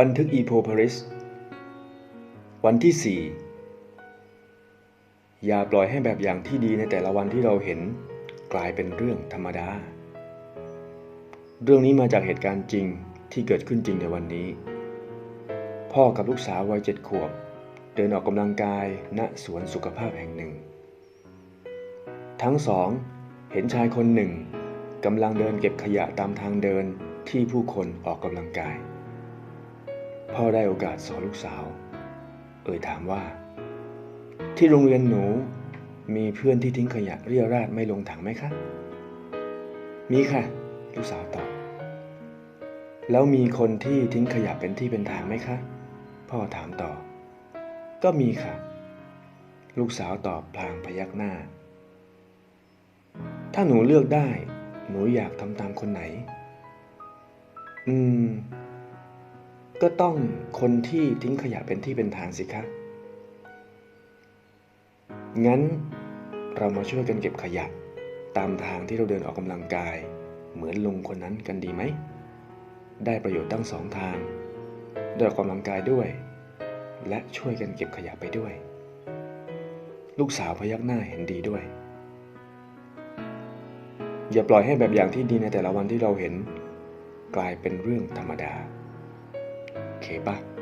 บันทึกอีโพพาริส วันที่ 4 อย่าปล่อยให้แบบอย่างที่ดีในแต่ละวันที่เราเห็น กลายเป็นเรื่องธรรมดา เรื่องนี้มาจากเหตุการณ์จริงที่เกิดขึ้นจริงในวันนี้ พ่อกับลูกสาววัยเจ็ดขวบ เดินออกกำลังกายณสวนสุขภาพแห่งหนึ่ง ทั้งสอง เห็นชายคนหนึ่งกำลังเดินเก็บขยะตามทางเดินที่ผู้คนออกกำลังกาย ได้โอกาสสอนลูกสาว เอ่ยถามว่า ที่โรงเรียนหนูมีเพื่อนที่ทิ้งขยะเรี่ยราดไม่ลงถังไหมคะ มีค่ะ ลูกสาวตอบ แล้วมีคนที่ทิ้งขยะเป็นที่เป็นทางไหมคะ พ่อถามต่อ ก็มีค่ะ ลูกสาวตอบพลางพยักหน้า ถ้าหนูเลือกได้ หนูอยากทำตามคนไหน อืม ก็ต้องคนที่ทิ้งขยะเป็นที่เป็นทางสิคะ งั้นเรามาช่วยกันเก็บขยะ ตามทางที่เราเดินออกกำลังกาย เหมือนลุงคนนั้นกันดีไหม ได้ประโยชน์ทั้งสองทาง ได้ออกกำลังกายด้วย และช่วยกันเก็บขยะไปด้วย ลูกสาวพยักหน้าเห็นดีด้วย อย่าปล่อยให้แบบอย่างที่ดีในแต่ละวันที่เราเห็น กลายเป็นเรื่องธรรมดา โอเคปะ